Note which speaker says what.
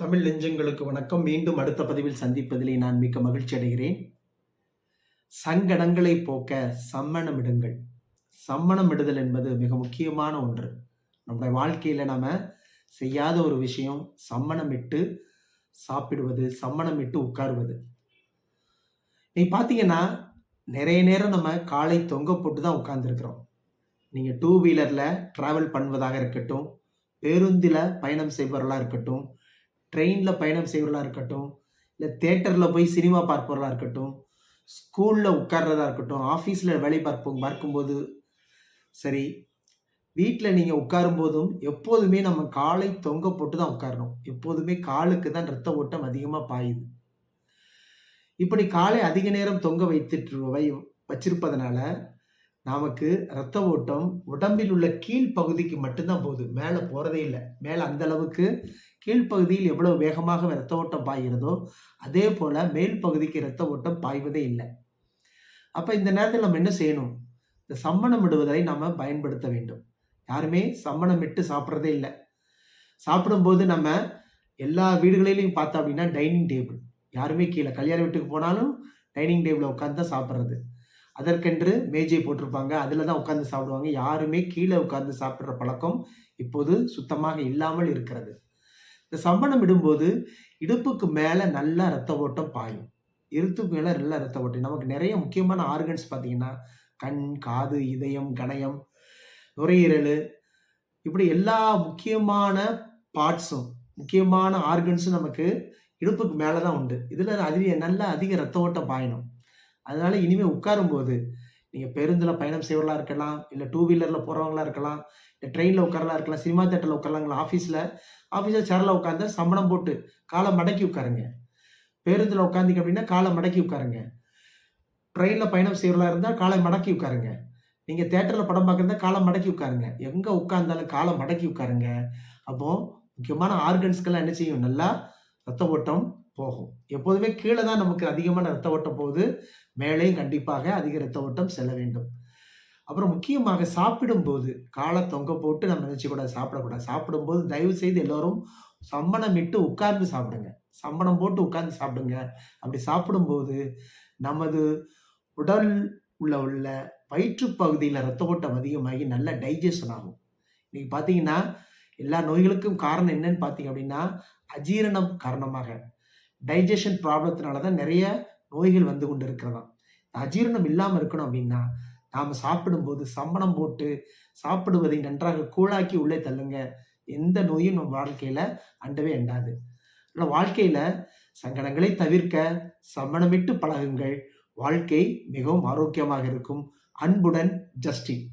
Speaker 1: தமிழ் நெஞ்சங்களுக்கு வணக்கம். மீண்டும் அடுத்த பதிவில் சந்திப்பதிலே நான் மிக்க மகிழ்ச்சி அடைகிறேன். சங்கடங்களை போக்க சம்மணமிடுங்கள். சம்மணமிடுதல் என்பது மிக முக்கியமான ஒன்று. நம்முடைய வாழ்க்கையில் நாம் செய்யாத ஒரு விஷயம் சம்மணமிட்டு சாப்பிடுவது சம்மணமிட்டு உட்காருவது. நீ பார்த்தீங்கன்னா நிறைய நேரம் நம்ம காலை தொங்க போட்டு தான் உட்கார்ந்துருக்குறோம். நீங்கள் டூ வீலரில் ட்ராவல் பண்ணுவதாக இருக்கட்டும் பேருந்தில் பயணம் செய்பவர்களாக இருக்கட்டும் ட்ரெயினில் பயணம் செய்வர்களாக இருக்கட்டும் இல்லை தேட்டரில் போய் சினிமா பார்ப்பவர்களாக இருக்கட்டும் ஸ்கூலில் உட்கார்றதா இருக்கட்டும் ஆஃபீஸில் வேலை பார்ப்போம் பார்க்கும்போது சரி வீட்டில் நீங்கள் உட்காரும் போதும் எப்போதுமே நம்ம காலை தொங்க போட்டு தான் உட்காரணும். எப்போதுமே காலுக்கு தான் ரத்த ஓட்டம் அதிகமாக பாயுது. இப்படி காலை அதிக நேரம் தொங்க வைத்துட்டு வை வச்சிருப்பதனால நமக்கு ரத்த ஓட்டம் உடம்பில் உள்ள கீழ் பகுதிக்கு மட்டும்தான் போகுது. மேலே போகிறதே இல்லை. மேலே அந்த அளவுக்கு கீழ்ப்பகுதியில் எவ்வளவு வேகமாக ரத்த ஓட்டம் பாய்கிறதோ அதே போல் மேல் பகுதிக்கு ரத்த ஓட்டம் பாய்வதே இல்லை. அப்போ இந்த நேரத்தில் நம்ம என்ன செய்யணும்? இந்த சம்மணம் இடுவதை நம்ம பயன்படுத்த வேண்டும். யாருமே சம்மணம் இட்டு சாப்பிட்றதே இல்லை. சாப்பிடும்போது நம்ம எல்லா வீடுகளிலையும் பார்த்தோம் அப்படின்னா டைனிங் டேபிள் யாருமே கீழே கல்யாண வீட்டுக்கு போனாலும் டைனிங் டேபிளில் உட்காந்து தான் சாப்பிட்றது. அதற்கென்று மேஜை போட்டிருப்பாங்க. அதில் தான் உட்காந்து சாப்பிடுவாங்க. யாருமே கீழே உட்காந்து சாப்பிட்ற பழக்கம் இப்போது சுத்தமாக இல்லாமல் இருக்கிறது. இந்த சம்பணம் இடும்போது இடுப்புக்கு மேலே நல்லா ரத்த ஓட்டம் பாயும். இடுப்புக்கு மேலே நல்லா ரத்த ஓட்டம். நமக்கு நிறைய முக்கியமான ஆர்கன்ஸ் பார்த்தீங்கன்னா கண் காது இதயம் கணயம் நுரையீரல் இப்படி எல்லா முக்கியமான பார்ட்ஸும் முக்கியமான ஆர்கன்ஸும் நமக்கு இடுப்புக்கு மேலே தான் உண்டு. இதில் அதிக நல்லா அதிக ரத்த ஓட்டம் பாயணும். அதனால இனிமேல் உட்காரும்போது நீங்கள் பேருந்தில் பயணம் செய்வர்களாக இருக்கலாம் இல்லை டூ வீலரில் போகிறவங்களா இருக்கலாம் இல்லை ட்ரெயினில் உட்காரலாம் இருக்கலாம் சினிமா தேட்டரில் உட்காரலாங்களா ஆஃபீஸில் ஆஃபீஸில் சேரில் உட்காந்து சம்பளம் போட்டு காலை மடக்கி உட்காருங்க. பேருந்தில் உட்காந்திங்க அப்படின்னா காலை மடக்கி உட்காருங்க. ட்ரெயினில் பயணம் செய்வர்களாக இருந்தால் காலை மடக்கி உட்காருங்க. நீங்கள் தேட்டரில் படம் பார்க்குறதா காலை மடக்கி உட்காருங்க. எங்கே உட்காந்தாலும் காலை மடக்கி உட்காருங்க. அப்போது முக்கியமான ஆர்கன்ஸ்க்கெல்லாம் என்ன செய்யும்? நல்லா ரத்த ஓட்டம் போகும். எப்போதுமே கீழே தான் நமக்கு அதிகமான ரத்த ஓட்டம் போகுது. மேலேயும் கண்டிப்பாக அதிக ரத்த ஓட்டம் செல்ல வேண்டும். அப்புறம் முக்கியமாக சாப்பிடும்போது காலை தொங்க போட்டு நம்ம நினைச்சக்கூடாது சாப்பிடக்கூடாது. சாப்பிடும்போது தயவு செய்து எல்லோரும் சம்பணம் இட்டு உட்கார்ந்து சாப்பிடுங்க. சம்பணம் போட்டு உட்கார்ந்து சாப்பிடுங்க. அப்படி சாப்பிடும்போது நமது உடல் உள்ள உள்ள வயிற்றுப்பகுதியில் ரத்த ஓட்டம் அதிகமாகி நல்ல டைஜஷன் ஆகும். இன்னைக்கு பார்த்தீங்கன்னா எல்லா நோய்களுக்கும் காரணம் என்னன்னு பார்த்தீங்க அப்படின்னா அஜீரணம் காரணமாக. டைஜஷன் ப்ராப்ளத்தினால தான் நிறைய நோய்கள் வந்து கொண்டு இருக்கிறதாம் அஜீரணம் இல்லாமல் இருக்கணும் அப்படின்னா நாம் சாப்பிடும்போது சம்பணம் போட்டு சாப்பிடுவதை நன்றாக கூழாக்கி உள்ளே தள்ளுங்க. எந்த நோயும் நம் வாழ்க்கையில் அண்டவே அண்டாது. ஆனால் வாழ்க்கையில் சங்கடங்களை தவிர்க்க சமணமிட்டு பழகுங்கள். வாழ்க்கை மிகவும் ஆரோக்கியமாக இருக்கும். அன்புடன் ஜஸ்டின்.